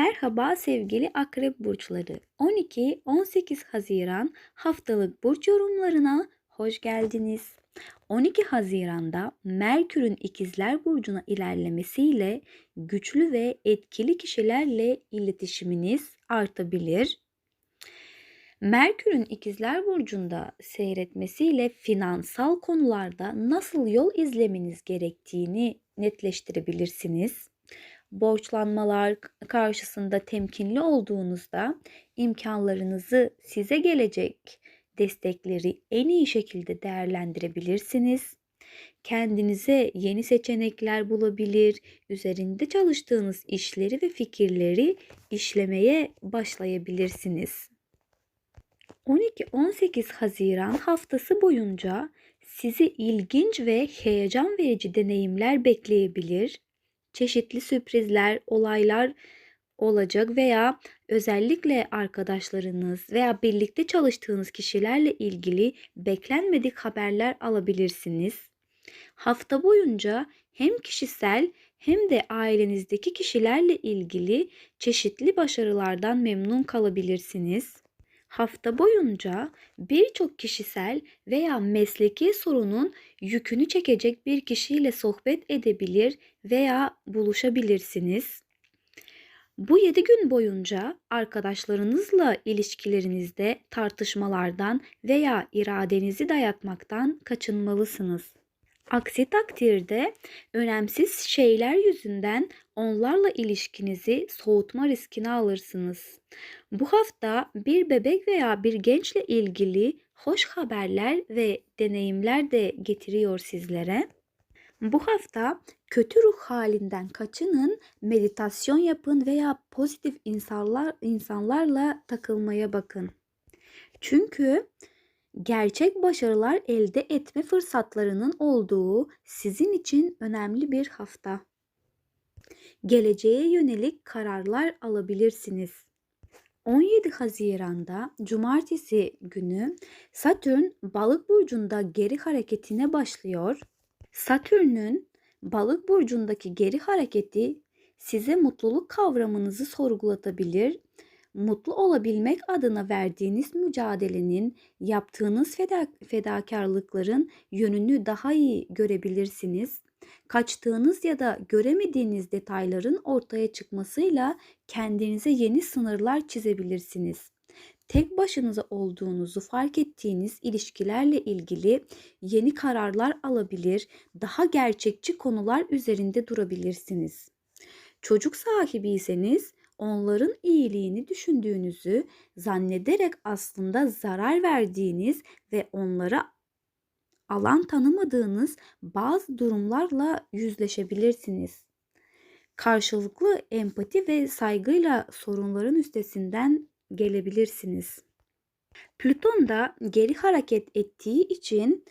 Merhaba sevgili akrep burçları. 12-18 Haziran haftalık burç yorumlarına hoş geldiniz. 12 Haziran'da Merkür'ün İkizler Burcu'na ilerlemesiyle güçlü ve etkili kişilerle iletişiminiz artabilir. Merkür'ün İkizler Burcu'nda seyretmesiyle finansal konularda nasıl yol izlemeniz gerektiğini netleştirebilirsiniz borçlanmalar karşısında temkinli olduğunuzda imkanlarınızı size gelecek destekleri en iyi şekilde değerlendirebilirsiniz. Kendinize yeni seçenekler bulabilir, üzerinde çalıştığınız işleri ve fikirleri işlemeye başlayabilirsiniz. 12-18 Haziran haftası boyunca sizi ilginç ve heyecan verici deneyimler bekleyebilir çeşitli sürprizler, olaylar olacak veya özellikle arkadaşlarınız veya birlikte çalıştığınız kişilerle ilgili beklenmedik haberler alabilirsiniz. Hafta boyunca hem kişisel hem de ailenizdeki kişilerle ilgili çeşitli başarılardan memnun kalabilirsiniz. Hafta boyunca birçok kişisel veya mesleki sorunun yükünü çekecek bir kişiyle sohbet edebilir veya buluşabilirsiniz. Bu 7 gün boyunca arkadaşlarınızla ilişkilerinizde tartışmalardan veya iradenizi dayatmaktan kaçınmalısınız. Aksi takdirde önemsiz şeyler yüzünden onlarla ilişkinizi soğutma riskini alırsınız. Bu hafta bir bebek veya bir gençle ilgili hoş haberler ve deneyimler de getiriyor sizlere. Bu hafta kötü ruh halinden kaçının, meditasyon yapın veya pozitif insanlar insanlarla takılmaya bakın. Çünkü gerçek başarılar elde etme fırsatlarının olduğu sizin için önemli bir hafta. Geleceğe yönelik kararlar alabilirsiniz. 17 Haziran'da cumartesi günü Satürn balık burcunda geri hareketine başlıyor. Satürn'ün balık burcundaki geri hareketi size mutluluk kavramınızı sorgulatabilir mutlu olabilmek adına verdiğiniz mücadelenin, yaptığınız feda fedakarlıkların yönünü daha iyi görebilirsiniz. Kaçtığınız ya da göremediğiniz detayların ortaya çıkmasıyla kendinize yeni sınırlar çizebilirsiniz. Tek başınıza olduğunuzu fark ettiğiniz ilişkilerle ilgili yeni kararlar alabilir, daha gerçekçi konular üzerinde durabilirsiniz. Çocuk sahibiyseniz onların iyiliğini düşündüğünüzü zannederek aslında zarar verdiğiniz ve onlara alan tanımadığınız bazı durumlarla yüzleşebilirsiniz. Karşılıklı empati ve saygıyla sorunların üstesinden gelebilirsiniz. Plüton da geri hareket ettiği için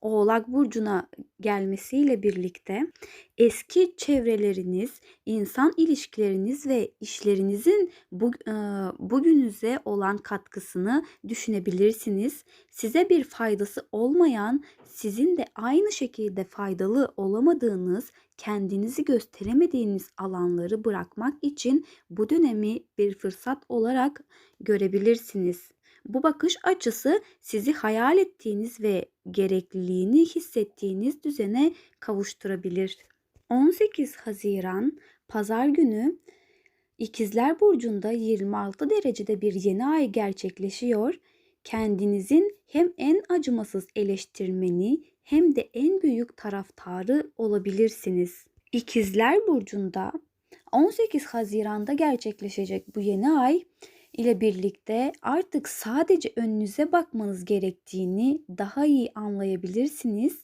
Oğlak burcuna gelmesiyle birlikte eski çevreleriniz, insan ilişkileriniz ve işlerinizin bu, e, bugünüze olan katkısını düşünebilirsiniz. Size bir faydası olmayan, sizin de aynı şekilde faydalı olamadığınız, kendinizi gösteremediğiniz alanları bırakmak için bu dönemi bir fırsat olarak görebilirsiniz. Bu bakış açısı sizi hayal ettiğiniz ve gerekliliğini hissettiğiniz düzene kavuşturabilir. 18 Haziran Pazar günü İkizler Burcu'nda 26 derecede bir yeni ay gerçekleşiyor. Kendinizin hem en acımasız eleştirmeni hem de en büyük taraftarı olabilirsiniz. İkizler Burcu'nda 18 Haziran'da gerçekleşecek bu yeni ay ile birlikte artık sadece önünüze bakmanız gerektiğini daha iyi anlayabilirsiniz.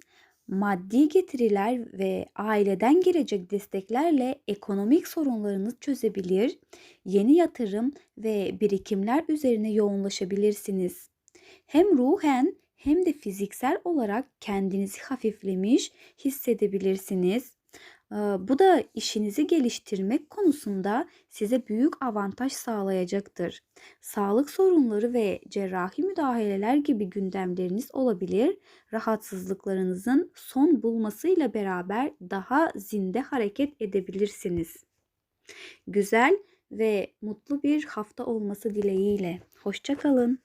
Maddi getiriler ve aileden gelecek desteklerle ekonomik sorunlarınızı çözebilir, yeni yatırım ve birikimler üzerine yoğunlaşabilirsiniz. Hem ruhen hem de fiziksel olarak kendinizi hafiflemiş hissedebilirsiniz. Bu da işinizi geliştirmek konusunda size büyük avantaj sağlayacaktır. Sağlık sorunları ve cerrahi müdahaleler gibi gündemleriniz olabilir. Rahatsızlıklarınızın son bulmasıyla beraber daha zinde hareket edebilirsiniz. Güzel ve mutlu bir hafta olması dileğiyle. Hoşça kalın.